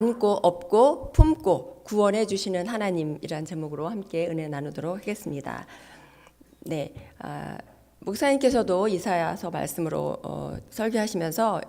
안고 업고 품고 구원해 주시는 하나님이란 제목으로 함께 은혜 나누도록 하겠습니다. 네, 아, 목사님께서도 이사야서 말씀으로 어, 설교하시면서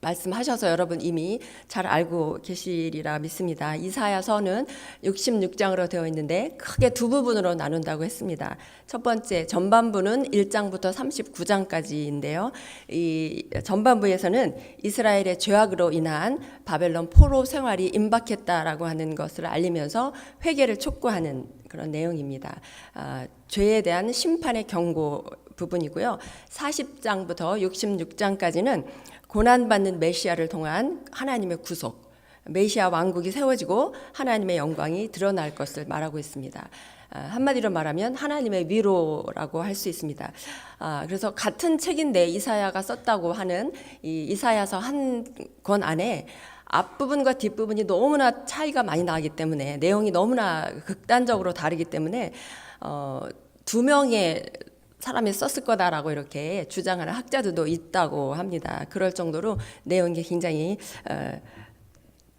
말씀하셔서 여러분 이미 잘 알고 계시리라 믿습니다. 이사야서는 66장으로 되어 있는데 크게 두 부분으로 나눈다고 했습니다. 첫 번째 전반부는 1장부터 39장까지인데요. 이 전반부에서는 이스라엘의 죄악으로 인한 바벨론 포로 생활이 임박했다라고 하는 것을 알리면서 회개를 촉구하는 그런 내용입니다. 아, 죄에 대한 심판의 경고 부분이고요. 40장부터 66장까지는 고난받는 메시아를 통한 하나님의 구속, 메시아 왕국이 세워지고 하나님의 영광이 드러날 것을 말하고 있습니다. 아, 한마디로 말하면 하나님의 위로라고 할 수 있습니다. 아, 그래서 같은 책인데 이사야가 썼다고 하는 이 이사야서 한 권 안에 앞부분과 뒷부분이 너무나 차이가 많이 나기 때문에 내용이 너무나 극단적으로 다르기 때문에 어, 두 명의 사람이 썼을 거다라고 이렇게 주장하는 학자들도 있다고 합니다. 그럴 정도로 내용이 굉장히 어,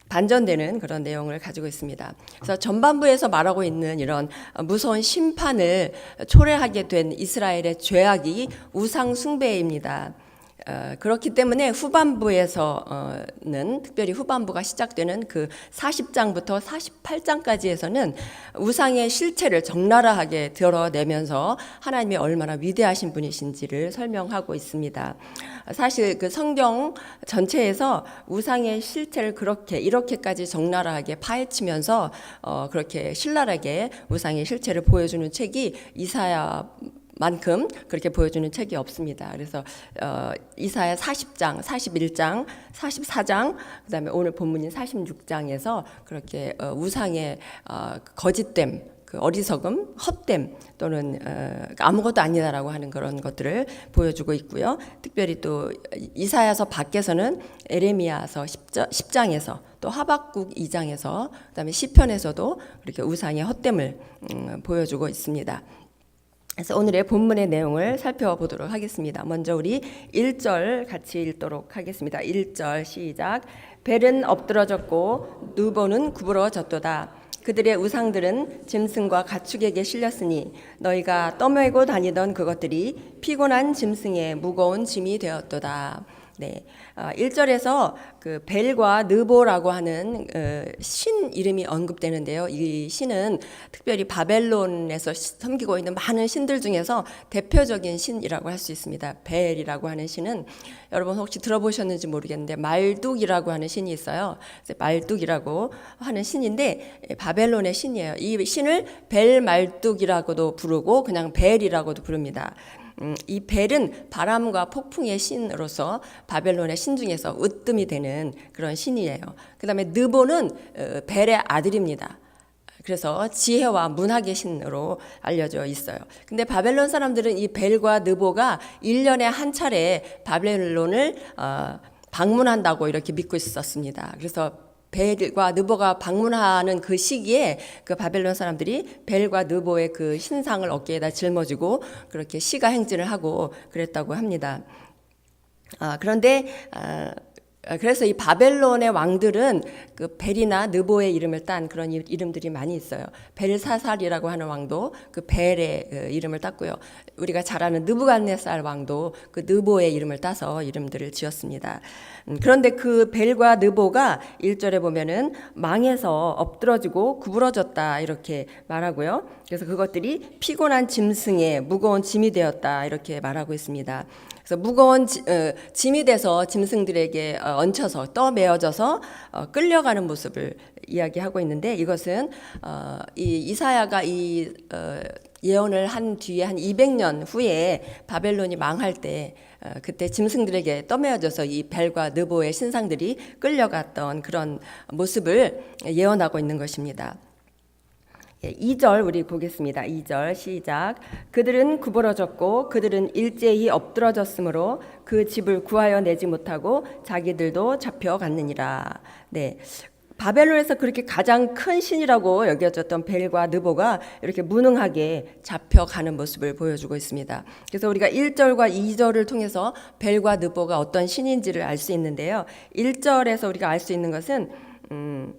반전되는 그런 내용을 가지고 있습니다. 그래서 전반부에서 말하고 있는 이런 무서운 심판을 초래하게 된 이스라엘의 죄악이 우상 숭배입니다. 어, 그렇기 때문에 후반부에서는 특별히 후반부가 시작되는 그 40장부터 48장까지에서는 우상의 실체를 적나라하게 드러내면서 하나님이 얼마나 위대하신 분이신지를 설명하고 있습니다. 사실 그 성경 전체에서 우상의 실체를 그렇게 이렇게까지 적나라하게 파헤치면서 어, 그렇게 신랄하게 우상의 실체를 보여주는 책이 이사야 만큼 그렇게 보여주는 책이 없습니다. 그래서 어, 이사야 40장, 41장, 44장, 그다음에 오늘 본문인 46장에서 그렇게 어, 우상의 어, 거짓됨, 그 어리석음, 헛됨 또는 어, 아무것도 아니다라고 하는 그런 것들을 보여주고 있고요. 특별히 또 이사야서 밖에서는 에레미야서 10장, 에서또 하박국 2장에서 그다음에 시편에서도 그렇게 우상의 헛됨을 음, 보여주고 있습니다. 그래서 오늘의 본문의 내용을 살펴보도록 하겠습니다. 먼저 우리 1절 같이 읽도록 하겠습니다. 1절 시작. 벨은 엎드러졌고 누보는 구부러졌도다. 그들의 우상들은 짐승과 가축에게 실렸으니 너희가 떠매고 다니던 그것들이 피곤한 짐승의 무거운 짐이 되었도다. 네. 어, 1절에서 그 벨과 느보라고 하는 어, 신 이름이 언급되는데요. 이 신은 특별히 바벨론에서 섬기고 있는 많은 신들 중에서 대표적인 신이라고 할 수 있습니다. 벨이라고 하는 신은 여러분 혹시 들어보셨는지 모르겠는데 말뚝이라고 하는 신이 있어요. 말뚝이라고 하는 신인데 바벨론의 신이에요. 이 신을 벨 말뚝이라고도 부르고 그냥 벨이라고도 부릅니다. 음, 이 벨은 바람과 폭풍의 신으로서 바벨론의 신 중에서 으뜸이 되는 그런 신이에요. 그 다음에 느보는 어, 벨의 아들입니다. 그래서 지혜와 문학의 신으로 알려져 있어요. 근데 바벨론 사람들은 이 벨과 느보가 1년에 한 차례 바벨론을 어, 방문한다고 이렇게 믿고 있었습니다. 그래서 벨과 느보가 방문하는 그 시기에 그 바벨론 사람들이 벨과 느보의 그 신상을 어깨에다 짊어지고 그렇게 시가 행진을 하고 그랬다고 합니다. 아, 그런데 아, 그래서 이 바벨론의 왕들은 그 벨이나 느보의 이름을 딴 그런 이름들이 많이 있어요. 벨사살이라고 하는 왕도 그 벨의 그 이름을 땄고요. 우리가 잘 아는 느부갓네살 왕도 그 느보의 이름을 따서 이름들을 지었습니다. 음, 그런데 그 벨과 느보가 1절에 보면은 망해서 엎드러지고 구부러졌다 이렇게 말하고요. 그래서 그것들이 피곤한 짐승의 무거운 짐이 되었다 이렇게 말하고 있습니다. 그래서 무거운 지, 어, 짐이 돼서 짐승들에게 어, 얹혀서 떠메어져서 어, 끌려가 는 모습을 이야기하고 있는데 이것은 어, 이 이사야가 이 어, 예언을 한 뒤에 한 200년 후에 바벨론이 망할 때 어, 그때 짐승들에게 떠메어져서 이 벨과 느보의 신상들이 끌려갔던 그런 모습을 예언하고 있는 것입니다. 2절 예, 우리 보겠습니다. 2절 시작. 그들은 구부러졌고 그들은 일제히 엎드러졌으므로 그 집을 구하여 내지 못하고 자기들도 잡혀갔느니라. 네. 바벨론에서 그렇게 가장 큰 신이라고 여겨졌던 벨과 느보가 이렇게 무능하게 잡혀가는 모습을 보여주고 있습니다. 그래서 우리가 1절과 2절을 통해서 벨과 느보가 어떤 신인지를 알 수 있는데요. 1절에서 우리가 알 수 있는 것은 음,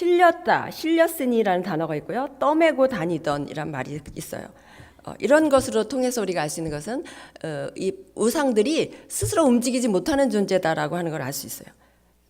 실렸다, 실렸으니라는 단어가 있고요. 떠매고 다니던이란 말이 있어요. 어, 이런 것으로 통해서 우리가 알 수 있는 것은 어, 이 우상들이 스스로 움직이지 못하는 존재다라고 하는 걸 알 수 있어요.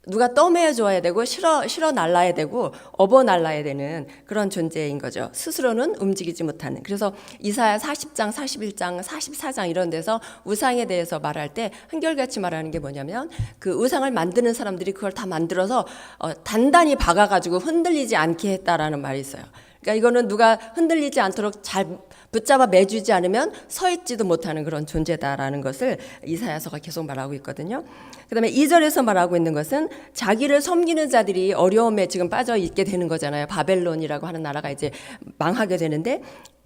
누가 떠매어 줘야 되고 실어 실어 날라야 되고 업어 날라야 되는 그런 존재인 거죠. 스스로는 움직이지 못하는. 그래서 이사야 40장, 41장, 44장 이런 데서 우상에 대해서 말할 때 한결같이 말하는 게 뭐냐면 그 우상을 만드는 사람들이 그걸 다 만들어서 어, 단단히 박아 가지고 흔들리지 않게 했다라는 말이 있어요. 그러니까 이거는 누가 흔들리지 않도록 잘 붙잡아 매주지 않으면 서 있지도 못하는 그런 존재다라는 것을 이사야서가 계속 말하고 있거든요. 그다음에 2절에서 말하고 있는 것은 자기를 섬기는 자들이 어려움에 지금 빠져 있게 되는 거잖아요. 바벨론이라고 하는 나라가 이제 망하게 되는데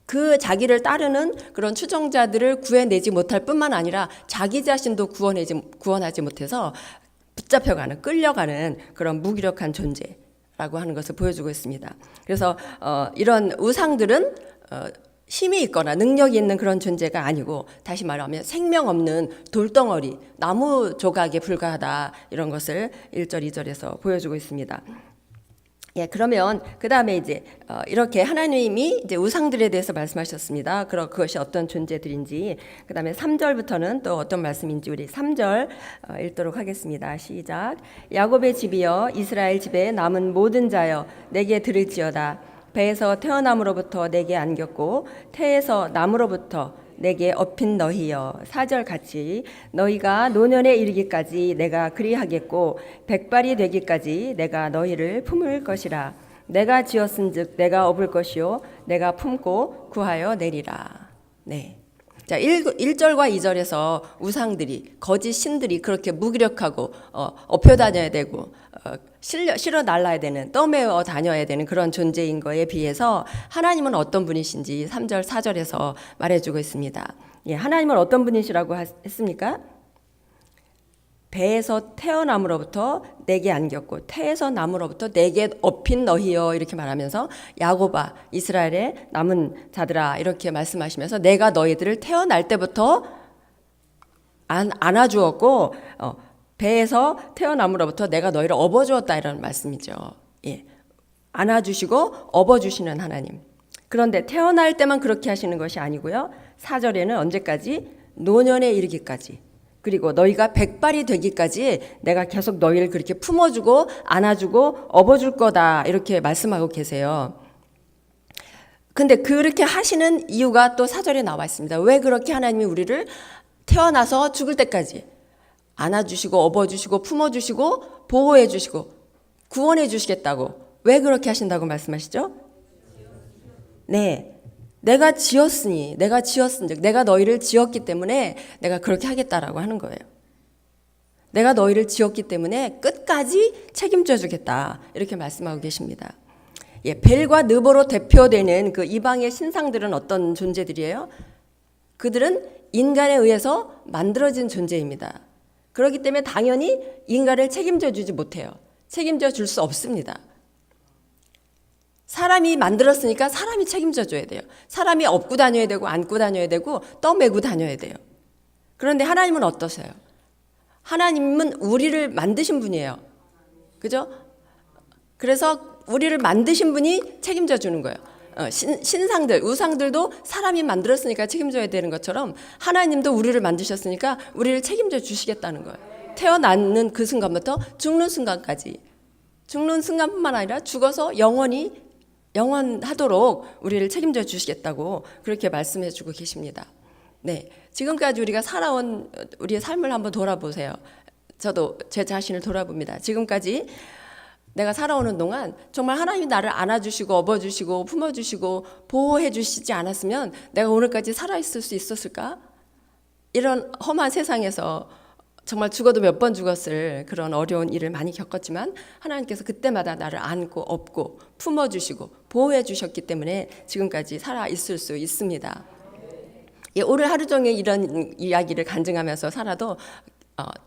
그 자기를 따르는 그런 추종자들을 구해내지 못할 뿐만 아니라 자기 자신도 구원하지 못해서 붙잡혀가는 끌려가는 그런 무기력한 존재 라고 하는 것을 보여주고 있습니다. 그래서 어, 이런 우상들은 어, 힘이 있거나 능력이 있는 그런 존재가 아니고 다시 말하면 생명 없는 돌덩어리, 나무 조각에 불과하다 이런 것을 1절, 2절에서 보여주고 있습니다. 예, 그러면 그 다음에 이제 어, 이렇게 하나님이 이제 우상들에 대해서 말씀하셨습니다. 그러 그것이 어떤 존재들인지 그 다음에 3절부터는 또 어떤 말씀인지 우리 3절 어, 읽도록 하겠습니다. 시작. 야곱의 집이여 이스라엘 집에 남은 모든 자여 내게 들을지어다. 배에서 태어남으로부터 내게 안겼고 태에서 남으로부터 내게 업힌 너희여 사절 같이 너희가 노년에 이르기까지 내가 그리하겠고 백발이 되기까지 내가 너희를 품을 것이라 내가 지었은즉 내가 업을 것이요 내가 품고 구하여 내리라 네. 자, 1, 1절과 2절에서 우상들이, 거짓 신들이 그렇게 무기력하고, 어, 업혀 다녀야 되고, 어, 실려, 실어 날라야 되는, 떠매어 다녀야 되는 그런 존재인 거에 비해서 하나님은 어떤 분이신지 3절, 4절에서 말해주고 있습니다. 예, 하나님은 어떤 분이시라고 하- 했습니까? 배에서 태어남으로부터 내게 안겼고 태에서 남으로부터 내게 업힌 너희여 이렇게 말하면서 야고바 이스라엘의 남은 자들아 이렇게 말씀하시면서 내가 너희들을 태어날 때부터 안, 안아주었고 어, 배에서 태어남으로부터 내가 너희를 업어주었다 이런 말씀이죠. 예. 안아주시고 업어주시는 하나님. 그런데 태어날 때만 그렇게 하시는 것이 아니고요. 사절에는 언제까지 노년에 이르기까지 그리고 너희가 백발이 되기까지 내가 계속 너희를 그렇게 품어주고 안아주고 업어줄 거다 이렇게 말씀하고 계세요. 근데 그렇게 하시는 이유가 또 사절에 나와 있습니다. 왜 그렇게 하나님이 우리를 태어나서 죽을 때까지 안아주시고 업어주시고 품어주시고 보호해주시고 구원해주시겠다고 왜 그렇게 하신다고 말씀하시죠? 네. 내가 지었으니, 내가 지었은즉, 내가 너희를 지었기 때문에 내가 그렇게 하겠다라고 하는 거예요. 내가 너희를 지었기 때문에 끝까지 책임져 주겠다. 이렇게 말씀하고 계십니다. 예, 벨과 느보로 대표되는 그 이방의 신상들은 어떤 존재들이에요? 그들은 인간에 의해서 만들어진 존재입니다. 그렇기 때문에 당연히 인간을 책임져 주지 못해요. 책임져 줄 수 없습니다. 사람이 만들었으니까 사람이 책임져 줘야 돼요. 사람이 업고 다녀야 되고 안고 다녀야 되고 떠매고 다녀야 돼요. 그런데 하나님은 어떠세요? 하나님은 우리를 만드신 분이에요. 그죠? 그래서 우리를 만드신 분이 책임져 주는 거예요. 어, 신, 신상들, 우상들도 사람이 만들었으니까 책임져야 되는 것처럼 하나님도 우리를 만드셨으니까 우리를 책임져 주시겠다는 거예요. 태어나는 그 순간부터 죽는 순간까지. 죽는 순간뿐만 아니라 죽어서 영원히 영원하도록 우리를 책임져 주시겠다고 그렇게 말씀해 주고 계십니다. 네. 지금까지 우리가 살아온 우리의 삶을 한번 돌아보세요. 저도 제 자신을 돌아봅니다. 지금까지 내가 살아오는 동안 정말 하나님이 나를 안아주시고 업어주시고 품어주시고 보호해 주시지 않았으면 내가 오늘까지 살아있을 수 있었을까? 이런 험한 세상에서 정말 죽어도 몇 번 죽었을 그런 어려운 일을 많이 겪었지만 하나님께서 그때마다 나를 안고 업고 품어주시고 보호해 주셨기 때문에 지금까지 살아있을 수 있습니다. 예, 오늘 하루 종일 이런 이야기를 간증하면서 살아도 어,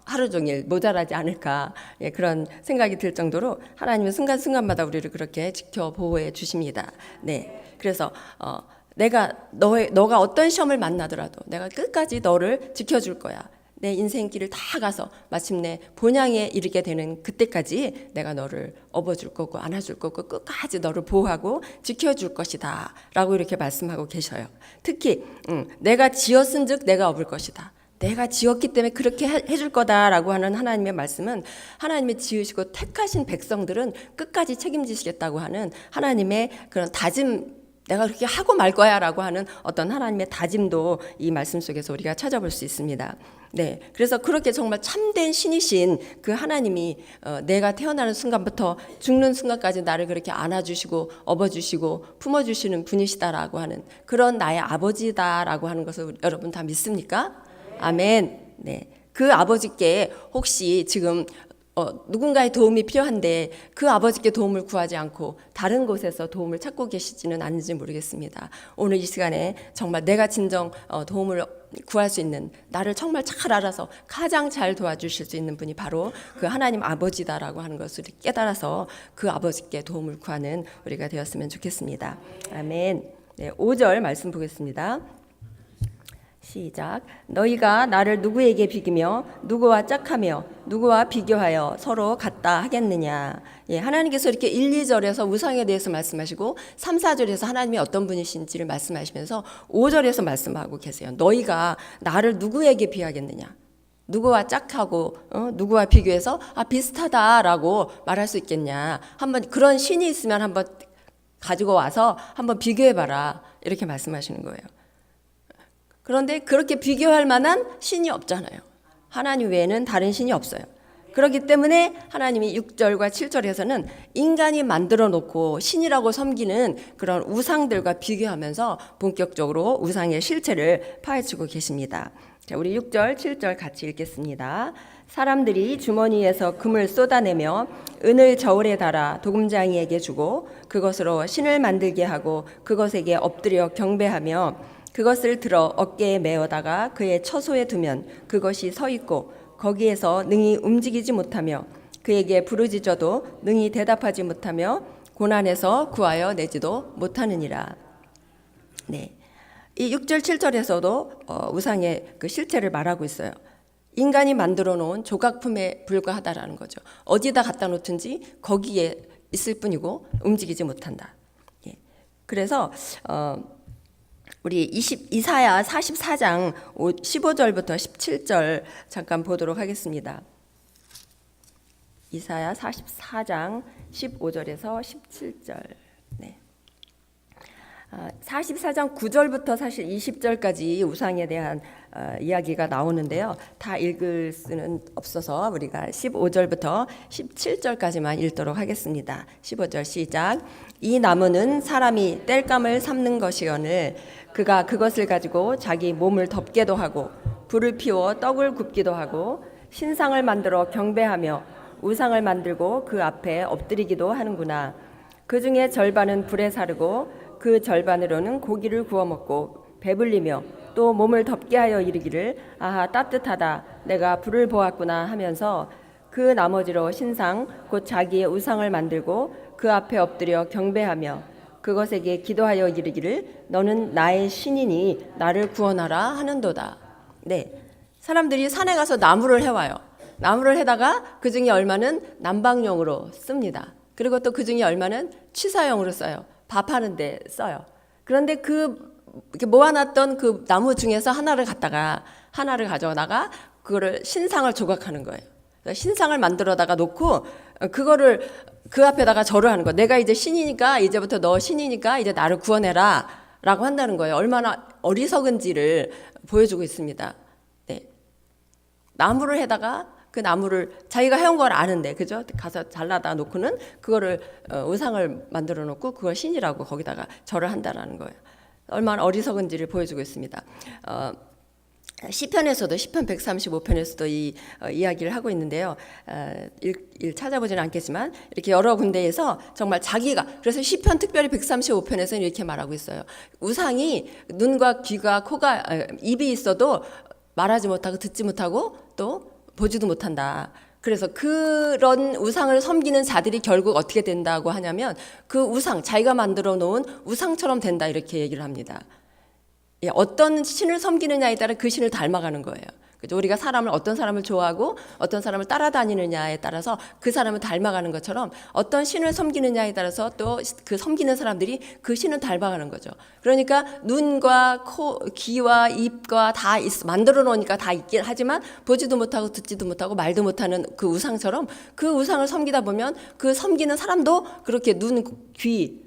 하루 종일 모자라지 않을까 예, 그런 생각이 들 정도로 하나님은 순간순간마다 우리를 그렇게 지켜 보호해 주십니다. 네, 그래서 어, 내가 너의 너가 어떤 시험을 만나더라도 내가 끝까지 너를 지켜줄 거야. 내 인생길을 다 가서 마침내 본향에 이르게 되는 그때까지 내가 너를 업어줄 거고 안아줄 거고 끝까지 너를 보호하고 지켜줄 것이다 라고 이렇게 말씀하고 계셔요 특히 음, 내가 지었은즉 내가 업을 것이다 내가 지었기 때문에 그렇게 해- 해줄 거다라고 하는 하나님의 말씀은 하나님이 지으시고 택하신 백성들은 끝까지 책임지시겠다고 하는 하나님의 그런 다짐 내가 그렇게 하고 말 거야라고 하는 어떤 하나님의 다짐도 이 말씀 속에서 우리가 찾아볼 수 있습니다. 네, 그래서 그렇게 정말 참된 신이신 그 하나님이 어, 내가 태어나는 순간부터 죽는 순간까지 나를 그렇게 안아주시고 업어주시고 품어주시는 분이시다라고 하는 그런 나의 아버지다라고 하는 것을 여러분 다 믿습니까? 아멘. 네, 그 아버지께 혹시 지금 어, 누군가의 도움이 필요한데 그 아버지께 도움을 구하지 않고 다른 곳에서 도움을 찾고 계시지는 않은지 모르겠습니다. 오늘 이 시간에 정말 내가 진정 어, 도움을 구할 수 있는 나를 정말 잘 알아서 가장 잘 도와주실 수 있는 분이 바로 그 하나님 아버지다라고 하는 것을 깨달아서 그 아버지께 도움을 구하는 우리가 되었으면 좋겠습니다. 아멘. 네, 5절 말씀 보겠습니다. 시작. 너희가 나를 누구에게 비기며 누구와 짝하며 누구와 비교하여 서로 같다 하겠느냐. 예, 하나님께서 이렇게 1, 2절에서 우상에 대해서 말씀하시고 3, 4절에서 하나님이 어떤 분이신지를 말씀하시면서 5절에서 말씀하고 계세요. 너희가 나를 누구에게 비하겠느냐. 누구와 짝하고 어? 누구와 비교해서 아 비슷하다라고 말할 수 있겠냐. 한번 그런 신이 있으면 한번 가지고 와서 한번 비교해 봐라. 이렇게 말씀하시는 거예요. 그런데 그렇게 비교할 만한 신이 없잖아요. 하나님 외에는 다른 신이 없어요. 그렇기 때문에 하나님이 6절과 7절에서는 인간이 만들어 놓고 신이라고 섬기는 그런 우상들과 비교하면서 본격적으로 우상의 실체를 파헤치고 계십니다. 자, 우리 6절, 7절 같이 읽겠습니다. 사람들이 주머니에서 금을 쏟아내며 은을 저울에 달아 도금장이에게 주고 그것으로 신을 만들게 하고 그것에게 엎드려 경배하며 그것을 들어 어깨에 메어다가 그의 처소에 두면 그것이 서 있고 거기에서 능히 움직이지 못하며 그에게 부르짖어도 능히 대답하지 못하며 고난에서 구하여 내지도 못하느니라. 네. 이 6절 7절에서도 어, 우상의 그 실체를 말하고 있어요. 인간이 만들어 놓은 조각품에 불과하다라는 거죠. 어디다 갖다 놓든지 거기에 있을 뿐이고 움직이지 못한다. 예. 그래서 어, 우리 20, 이사야 44장 15절부터 17절 잠깐 보도록 하겠습니다. 이사야 44장 15절에서 17절. 네. 아, 44장 9절부터 사실 20절까지 우상에 대한 어, 이야기가 나오는데요. 다 읽을 수는 없어서 우리가 15절부터 17절까지만 읽도록 하겠습니다. 15절 시작. 이 나무는 사람이 땔감을 삼는 것이거늘 그가 그것을 가지고 자기 몸을 덮게도 하고 불을 피워 떡을 굽기도 하고 신상을 만들어 경배하며 우상을 만들고 그 앞에 엎드리기도 하는구나. 그 중에 절반은 불에 사르고 그 절반으로는 고기를 구워 먹고 배불리며 또 몸을 덮게 하여 이르기를 아하 따뜻하다 내가 불을 보았구나 하면서 그 나머지로 신상 곧 자기의 우상을 만들고 그 앞에 엎드려 경배하며 그것에게 기도하여 이르기를 너는 나의 신이니 나를 구원하라 하는도다. 네. 사람들이 산에 가서 나무를 해와요. 나무를 해다가 그 중에 얼마는 난방용으로 씁니다. 그리고 또 그 중에 얼마는 취사용으로 써요. 밥하는데 써요. 그런데 그 모아놨던 그 나무 중에서 하나를 갖다가 하나를 가져다가 그거를 신상을 조각하는 거예요. 그래서 신상을 만들어다가 놓고 그거를 그 앞에다가 절을 하는 거예요. 내가 이제 신이니까 이제부터 너 신이니까 이제 나를 구원해라. 라고 한다는 거예요. 얼마나 어리석은지를 보여주고 있습니다. 네. 나무를 해다가 그 나무를 자기가 해온 걸 아는데 그죠? 가서 잘라다 놓고는 그거를 어, 의상을 만들어 놓고 그걸 신이라고 거기다가 절을 한다라는 거예요. 얼마나 어리석은지를 보여주고 있습니다. 어, 시편에서도 시편 135편에서도 이 어, 이야기를 하고 있는데요. 어, 일, 일 찾아보지는 않겠지만 이렇게 여러 군데에서 정말 자기가 그래서 시편 특별히 135편에서는 이렇게 말하고 있어요. 우상이 눈과 귀가 코가 어, 입이 있어도 말하지 못하고 듣지 못하고 또 보지도 못한다. 그래서 그런 우상을 섬기는 자들이 결국 어떻게 된다고 하냐면 그 우상 자기가 만들어 놓은 우상처럼 된다 이렇게 얘기를 합니다. 예, 어떤 신을 섬기느냐에 따라 그 신을 닮아가는 거예요. 그죠? 우리가 사람을 어떤 사람을 좋아하고 어떤 사람을 따라다니느냐에 따라서 그 사람을 닮아가는 것처럼 어떤 신을 섬기느냐에 따라서 또 그 섬기는 사람들이 그 신을 닮아가는 거죠. 그러니까 눈과 코, 귀와 입과 다 있, 만들어 놓으니까 다 있긴 하지만 보지도 못하고 듣지도 못하고 말도 못하는 그 우상처럼 그 우상을 섬기다 보면 그 섬기는 사람도 그렇게 눈, 귀,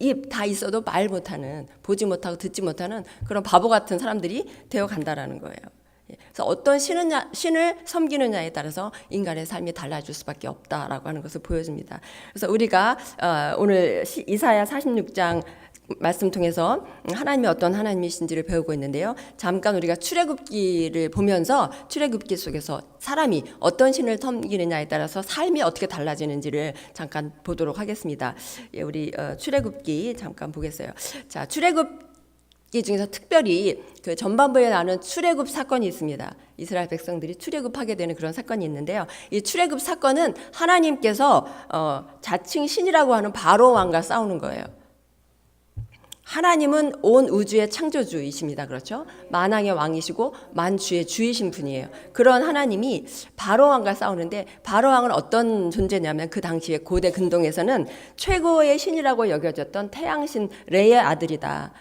입 다 있어도 말 못하는 보지 못하고 듣지 못하는 그런 바보 같은 사람들이 되어 간다라는 거예요. 예. 그래서 어떤 신을, 신을 섬기느냐에 따라서 인간의 삶이 달라질 수밖에 없다라고 하는 것을 보여줍니다. 그래서 우리가 어, 오늘 시- 이사야 46장 말씀 통해서 하나님이 어떤 하나님이신지를 배우고 있는데요. 잠깐 우리가 출애굽기를 보면서 출애굽기 속에서 사람이 어떤 신을 섬기느냐에 따라서 삶이 어떻게 달라지는지를 잠깐 보도록 하겠습니다. 예, 우리 어, 출애굽기 잠깐 보겠어요. 자, 출애굽 이 중에서 특별히 그 전반부에 나오는 출애굽 사건이 있습니다. 이스라엘 백성들이 출애굽하게 되는 그런 사건이 있는데요. 이 출애굽 사건은 하나님께서 어, 자칭 신이라고 하는 바로 왕과 싸우는 거예요. 하나님은 온 우주의 창조주이십니다. 그렇죠? 만왕의 왕이시고 만주의 주이신 분이에요. 그런 하나님이 바로 왕과 싸우는데 바로 왕은 어떤 존재냐면 그 당시에 고대 근동에서는 최고의 신이라고 여겨졌던 태양신 레의 아들이다.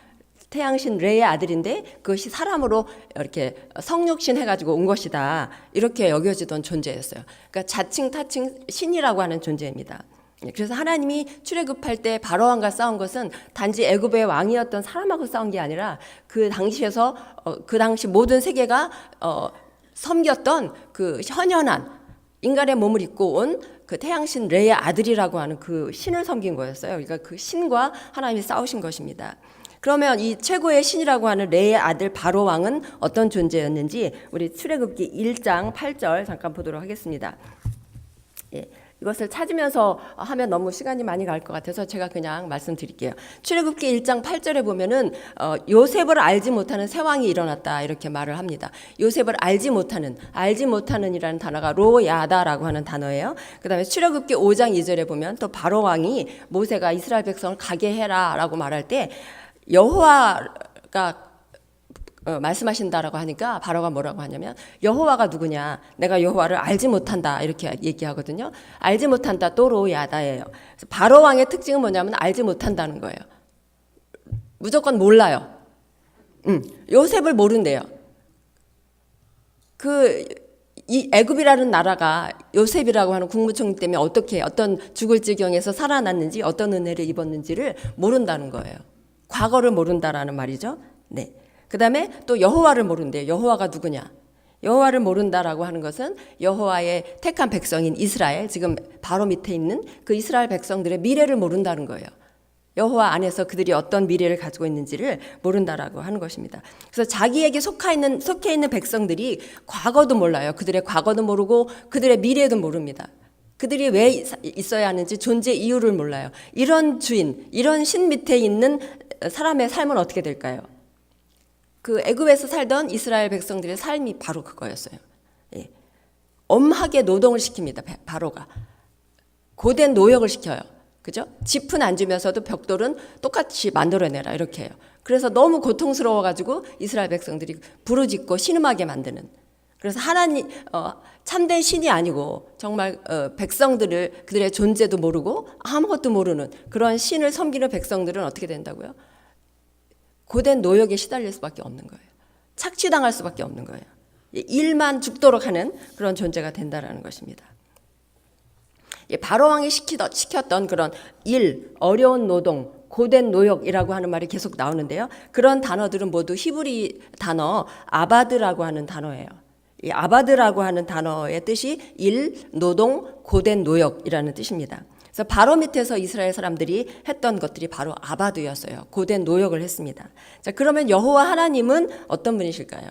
태양신 레의 아들인데 그것이 사람으로 이렇게 성육신 해가지고 온 것이다. 이렇게 여겨지던 존재였어요. 그러니까 자칭 타칭 신이라고 하는 존재입니다. 예, 그래서 하나님이 출애굽할 때 바로왕과 싸운 것은 단지 애굽의 왕이었던 사람하고 싸운 게 아니라 그 당시에서 어, 그 당시 모든 세계가 어, 섬겼던 그 현현한 인간의 몸을 입고 온 그 태양신 레의 아들이라고 하는 그 신을 섬긴 거였어요. 그러니까 그 신과 하나님이 싸우신 것입니다. 그러면 이 최고의 신이라고 하는 레의 아들 바로 왕은 어떤 존재였는지 우리 출애굽기 1장 8절 잠깐 보도록 하겠습니다. 예, 이것을 찾으면서 하면 너무 시간이 많이 갈 것 같아서 제가 그냥 말씀드릴게요. 출애굽기 1장 8절에 보면은 어, 요셉을 알지 못하는 새 왕이 일어났다 이렇게 말을 합니다. 요셉을 알지 못하는 알지 못하는이라는 단어가 로야다라고 하는 단어예요. 그다음에 출애굽기 5장 2절에 보면 또 바로 왕이 모세가 이스라엘 백성을 가게 해라라고 말할 때 여호와가 어, 말씀하신다라고 하니까 바로가 뭐라고 하냐면 여호와가 누구냐 내가 여호와를 알지 못한다 이렇게 얘기하거든요 알지 못한다 또로야다예요 바로 왕의 특징은 뭐냐면 알지 못한다는 거예요 무조건 몰라요 음, 요셉을 모른대요 그 이 애굽이라는 나라가 요셉이라고 하는 국무총리 때문에 어떻게 어떤 죽을 지경에서 살아났는지 어떤 은혜를 입었는지를 모른다는 거예요. 과거를 모른다라는 말이죠. 네. 그 다음에 또 여호와를 모른대요. 여호와가 누구냐? 여호와를 모른다라고 하는 것은 여호와의 택한 백성인 이스라엘 지금 바로 밑에 있는 그 이스라엘 백성들의 미래를 모른다는 거예요. 여호와 안에서 그들이 어떤 미래를 가지고 있는지를 모른다라고 하는 것입니다. 그래서 자기에게 속해 있는 속해 있는 백성들이 과거도 몰라요. 그들의 과거도 모르고 그들의 미래도 모릅니다. 그들이 왜 있어야 하는지 존재 이유를 몰라요. 이런 주인, 이런 신 밑에 있는 사람의 삶은 어떻게 될까요? 그 애굽에서 살던 이스라엘 백성들의 삶이 바로 그거였어요. 예. 엄하게 노동을 시킵니다. 바- 바로가 고된 노역을 시켜요. 그죠? 짚은 안 주면서도 벽돌은 똑같이 만들어내라 이렇게 해요. 그래서 너무 고통스러워가지고 이스라엘 백성들이 부르짖고 신음하게 만드는. 그래서 하나님 어, 참된 신이 아니고 정말 어, 백성들을 그들의 존재도 모르고 아무것도 모르는 그런 신을 섬기는 백성들은 어떻게 된다고요? 고된 노역에 시달릴 수밖에 없는 거예요. 착취당할 수밖에 없는 거예요. 일만 죽도록 하는 그런 존재가 된다라는 것입니다. 예, 바로 왕이 시키던, 시켰던 그런 일, 어려운 노동, 고된 노역이라고 하는 말이 계속 나오는데요. 그런 단어들은 모두 히브리 단어 아바드라고 하는 단어예요. 이 아바드라고 하는 단어의 뜻이 일, 노동, 고된 노역이라는 뜻입니다. 그래서 바로 밑에서 이스라엘 사람들이 했던 것들이 바로 아바드였어요. 고된 노역을 했습니다. 자, 그러면 여호와 하나님은 어떤 분이실까요?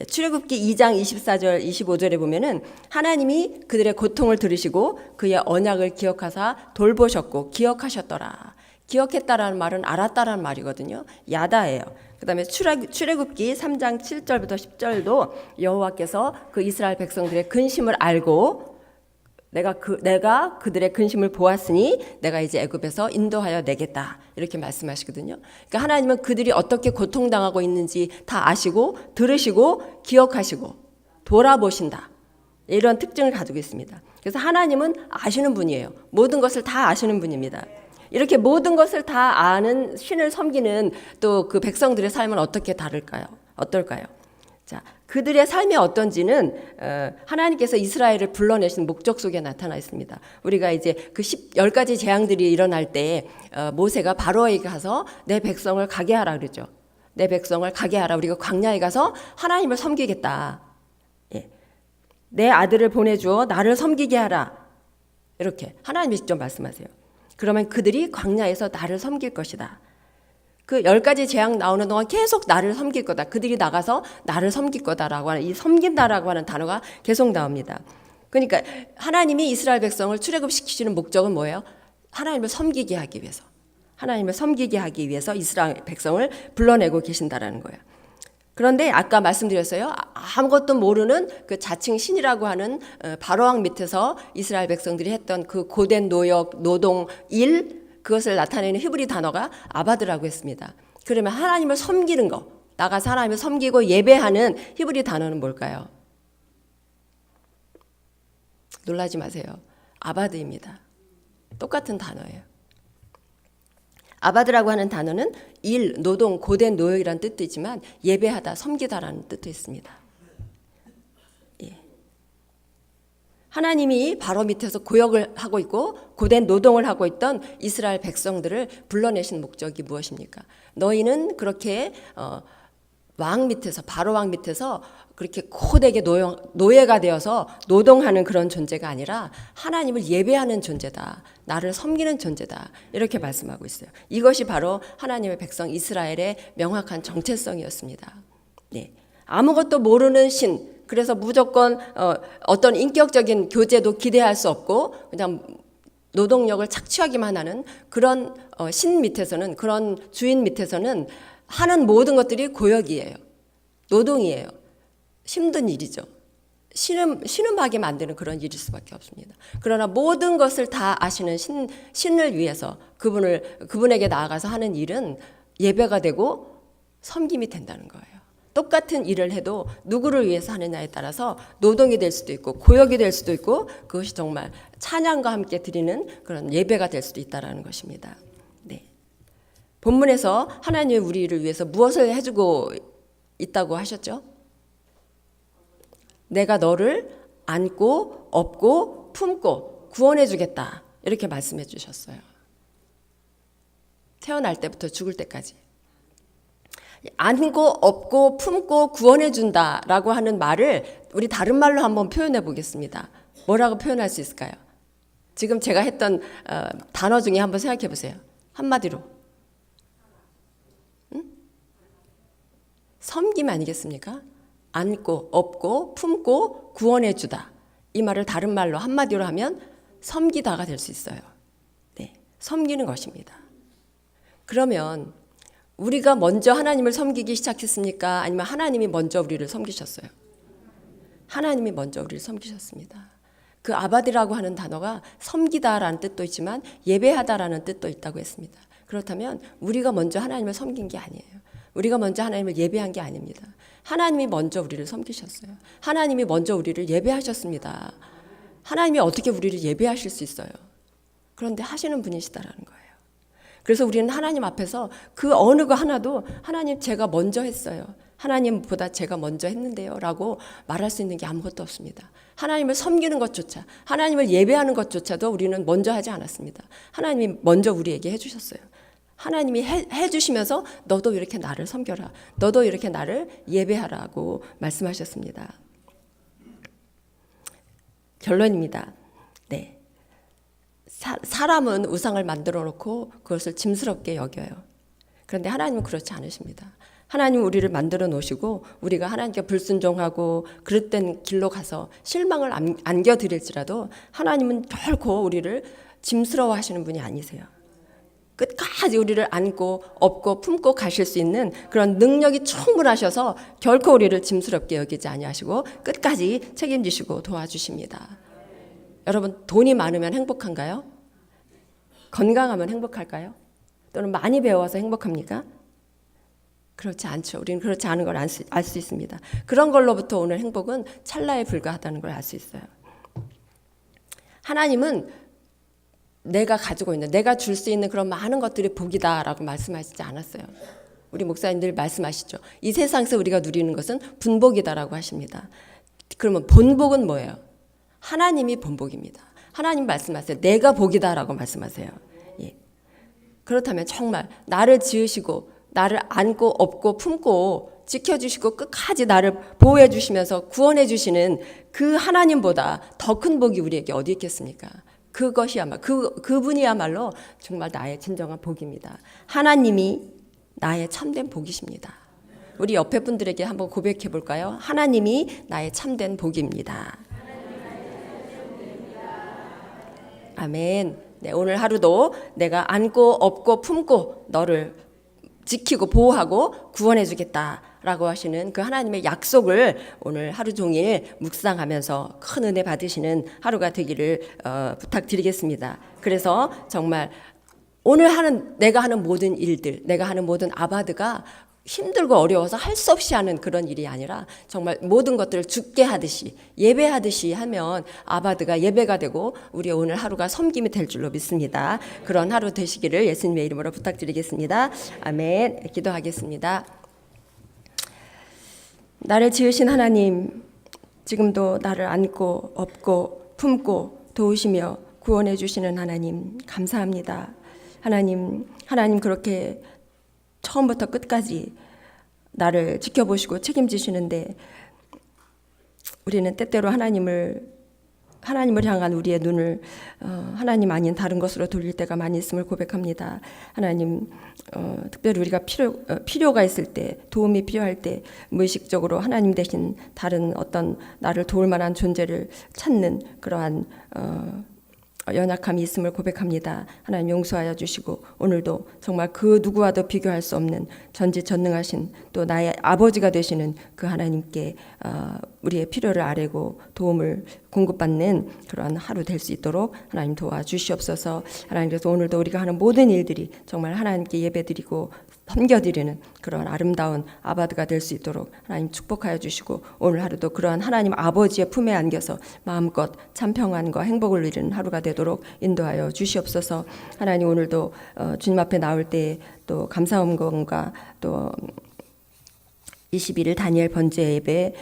예, 출애굽기 2장 24절 25절에 보면은 하나님이 그들의 고통을 들으시고 그의 언약을 기억하사 돌보셨고 기억하셨더라. 기억했다라는 말은 알았다라는 말이거든요. 야다예요. 그다음에 출애굽, 출애굽기 3장 7절부터 10절도 여호와께서 그 이스라엘 백성들의 근심을 알고 내가 그 내가 그들의 근심을 보았으니 내가 이제 애굽에서 인도하여 내겠다 이렇게 말씀하시거든요. 그러니까 하나님은 그들이 어떻게 고통당하고 있는지 다 아시고 들으시고 기억하시고 돌아보신다 이런 특징을 가지고 있습니다. 그래서 하나님은 아시는 분이에요. 모든 것을 다 아시는 분입니다. 이렇게 모든 것을 다 아는 신을 섬기는 또 그 백성들의 삶은 어떻게 다를까요? 어떨까요? 자, 그들의 삶이 어떤지는 어, 하나님께서 이스라엘을 불러내신 목적 속에 나타나 있습니다. 우리가 이제 그 10, 10가지 재앙들이 일어날 때 어, 모세가 바로에게 가서 내 백성을 가게 하라 그러죠. 내 백성을 가게 하라. 우리가 광야에 가서 하나님을 섬기겠다. 예. 내 아들을 보내주어 나를 섬기게 하라. 이렇게 하나님이 직접 말씀하세요. 그러면 그들이 광야에서 나를 섬길 것이다. 그 열 가지 재앙 나오는 동안 계속 나를 섬길 거다. 그들이 나가서 나를 섬길 거다라고 하는 이 섬긴다라고 하는 단어가 계속 나옵니다. 그러니까 하나님이 이스라엘 백성을 출애굽시키시는 목적은 뭐예요? 하나님을 섬기게 하기 위해서. 하나님을 섬기게 하기 위해서 이스라엘 백성을 불러내고 계신다라는 거예요. 그런데 아까 말씀드렸어요. 아- 아무것도 모르는 그 자칭 신이라고 하는 어, 바로왕 밑에서 이스라엘 백성들이 했던 그 고된 노역, 노동, 일 그것을 나타내는 히브리 단어가 아바드라고 했습니다. 그러면 하나님을 섬기는 거, 나가서 하나님을 섬기고 예배하는 히브리 단어는 뭘까요? 놀라지 마세요. 아바드입니다. 똑같은 단어예요. 아바드라고 하는 단어는 일, 노동, 고된 노역이라는 뜻도 있지만 예배하다, 섬기다라는 뜻도 있습니다. 하나님이 바로 밑에서 고역을 하고 있고 고된 노동을 하고 있던 이스라엘 백성들을 불러내신 목적이 무엇입니까? 너희는 그렇게 어, 왕 밑에서 바로 왕 밑에서 그렇게 고되게 노예, 노예 가 되어서 노동하는 그런 존재가 아니라 하나님을 예배하는 존재다. 나를 섬기는 존재다. 이렇게 말씀하고 있어요. 이것이 바로 하나님의 백성 이스라엘의 명확한 정체성이었습니다. 네. 아무것도 모르는 신. 그래서 무조건 어, 어떤 인격적인 교제도 기대할 수 없고 그냥 노동력을 착취하기만 하는 그런 어, 신 밑에서는 그런 주인 밑에서는 하는 모든 것들이 고역이에요. 노동이에요. 힘든 일이죠. 신음, 신음하게 만드는 그런 일일 수밖에 없습니다. 그러나 모든 것을 다 아시는 신, 신을 위해서 그분을, 그분에게 나아가서 하는 일은 예배가 되고 섬김이 된다는 거예요. 똑같은 일을 해도 누구를 위해서 하느냐에 따라서 노동이 될 수도 있고 고역이 될 수도 있고 그것이 정말 찬양과 함께 드리는 그런 예배가 될 수도 있다라는 것입니다. 네. 본문에서 하나님이 우리를 위해서 무엇을 해주고 있다고 하셨죠? 내가 너를 안고 업고 품고 구원해 주겠다. 이렇게 말씀해 주셨어요. 태어날 때부터 죽을 때까지. 안고 업고 품고 구원해 준다라고 하는 말을 우리 다른 말로 한번 표현해 보겠습니다. 뭐라고 표현할 수 있을까요? 지금 제가 했던 어, 단어 중에 한번 생각해 보세요. 한마디로. 섬김 아니겠습니까? 안고, 업고, 품고, 구원해 주다. 이 말을 다른 말로 한마디로 하면 섬기다가 될 수 있어요. 네. 섬기는 것입니다. 그러면 우리가 먼저 하나님을 섬기기 시작했습니까? 아니면 하나님이 먼저 우리를 섬기셨어요? 하나님이 먼저 우리를 섬기셨습니다. 그 아바디라고 하는 단어가 섬기다라는 뜻도 있지만 예배하다라는 뜻도 있다고 했습니다. 그렇다면 우리가 먼저 하나님을 섬긴 게 아니에요. 우리가 먼저 하나님을 예배한 게 아닙니다. 하나님이 먼저 우리를 섬기셨어요. 하나님이 먼저 우리를 예배하셨습니다. 하나님이 어떻게 우리를 예배하실 수 있어요? 그런데 하시는 분이시다라는 거예요. 그래서 우리는 하나님 앞에서 그 어느 거 하나도 하나님 제가 먼저 했어요. 하나님보다 제가 먼저 했는데요. 라고 말할 수 있는 게 아무것도 없습니다. 하나님을 섬기는 것조차, 하나님을 예배하는 것조차도 우리는 먼저 하지 않았습니다. 하나님이 먼저 우리에게 해주셨어요. 하나님이 해, 해주시면서 너도 이렇게 나를 섬겨라. 너도 이렇게 나를 예배하라고 말씀하셨습니다. 결론입니다. 네. 사, 사람은 우상을 만들어 놓고 그것을 짐스럽게 여겨요. 그런데 하나님은 그렇지 않으십니다. 하나님 우리를 만들어 놓으시고 우리가 하나님께 불순종하고 그릇된 길로 가서 실망을 안, 안겨 드릴지라도 하나님은 결코 우리를 짐스러워 하시는 분이 아니세요. 끝까지 우리를 안고 업고 품고 가실 수 있는 그런 능력이 충분하셔서 결코 우리를 짐스럽게 여기지 아니하시고 끝까지 책임지시고 도와주십니다. 여러분 돈이 많으면 행복한가요? 건강하면 행복할까요? 또는 많이 배워서 행복합니까? 그렇지 않죠. 우리는 그렇지 않은 걸알수 있습니다. 그런 걸로부터 오는 행복은 찰나에 불과하다는 걸 알 수 있어요. 하나님은 내가 가지고 있는, 내가 줄 수 있는 그런 많은 것들이 복이다라고 말씀하시지 않았어요. 우리 목사님들 말씀하시죠. 이 세상에서 우리가 누리는 것은 분복이다라고 하십니다. 그러면 본복은 뭐예요? 하나님이 본복입니다. 하나님 말씀하세요. 내가 복이다라고 말씀하세요. 예. 그렇다면 정말 나를 지으시고 나를 안고 업고 품고 지켜주시고 끝까지 나를 보호해 주시면서 구원해 주시는 그 하나님보다 더 큰 복이 우리에게 어디 있겠습니까? 그것이야말로 그 그분이야말로 정말 나의 진정한 복입니다. 하나님이 나의 참된 복이십니다. 우리 옆에 분들에게 한번 고백해 볼까요? 하나님이 나의 참된 복입니다. 아멘. 네, 오늘 하루도 내가 안고 업고 품고 너를 지키고 보호하고 구원해 주겠다 라고 하시는 그 하나님의 약속을 오늘 하루 종일 묵상하면서 큰 은혜 받으시는 하루가 되기를 어, 부탁드리겠습니다. 그래서 정말 오늘 하는 내가 하는 모든 일들, 내가 하는 모든 아바드가 힘들고 어려워서 할 수 없이 하는 그런 일이 아니라 정말 모든 것들을 죽게 하듯이 예배하듯이 하면 아바드가 예배가 되고 우리 오늘 하루가 섬김이 될 줄로 믿습니다. 그런 하루 되시기를 예수님의 이름으로 부탁드리겠습니다. 아멘. 기도하겠습니다. 나를 지으신 하나님, 지금도 나를 안고 업고 품고 도우시며 구원해 주시는 하나님 감사합니다. 하나님, 하나님 그렇게 처음부터 끝까지 나를 지켜보시고 책임지시는데 우리는 때때로 하나님을 하나님을 향한 우리의 눈을 어, 하나님 아닌 다른 것으로 돌릴 때가 많이 있음을 고백합니다. 하나님 어, 특별히 우리가 필요 어, 필요가 있을 때 도움이 필요할 때 무의식적으로 하나님 대신 다른 어떤 나를 도울 만한 존재를 찾는 그러한 어, 연약함이 있음을 고백합니다. 하나님 용서하여 주시고 오늘도 정말 그 누구와도 비교할 수 없는 전지전능하신 또 나의 아버지가 되시는 그 하나님께 어, 우리의 필요를 아뢰고 도움을 공급받는 그러한 하루 될 수 있도록 하나님 도와주시옵소서. 하나님 그래서 오늘도 우리가 하는 모든 일들이 정말 하나님께 예배드리고 섬겨드리는 그런 아름다운 아바드가 될 수 있도록 하나님 축복하여 주시고 오늘 하루도 그러한 하나님 아버지의 품에 안겨서 마음껏 참 평안과 행복을 누리는 하루가 되도록 인도하여 주시옵소서. 하나님 오늘도 어, 주님 앞에 나올 때또 감사음과 또 21일 다니엘 번제 예배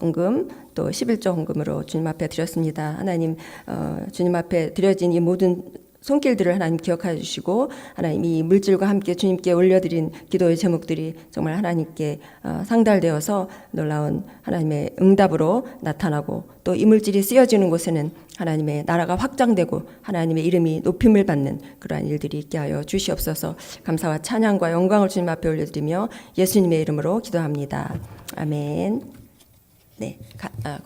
헌금 또 11조 헌금으로 주님 앞에 드렸습니다. 하나님 어, 주님 앞에 드려진 이 모든 손길들을 하나님 기억하여 주시고 하나님 이 물질과 함께 주님께 올려드린 기도의 제목들이 정말 하나님께 어, 상달되어서 놀라운 하나님의 응답으로 나타나고 또 이 물질이 쓰여지는 곳에는 하나님의 나라가 확장되고 하나님의 이름이 높임을 받는 그러한 일들이 있게 하여 주시옵소서 감사와 찬양과 영광을 주님 앞에 올려드리며 예수님의 이름으로 기도합니다. 아멘. 네. 가, 아,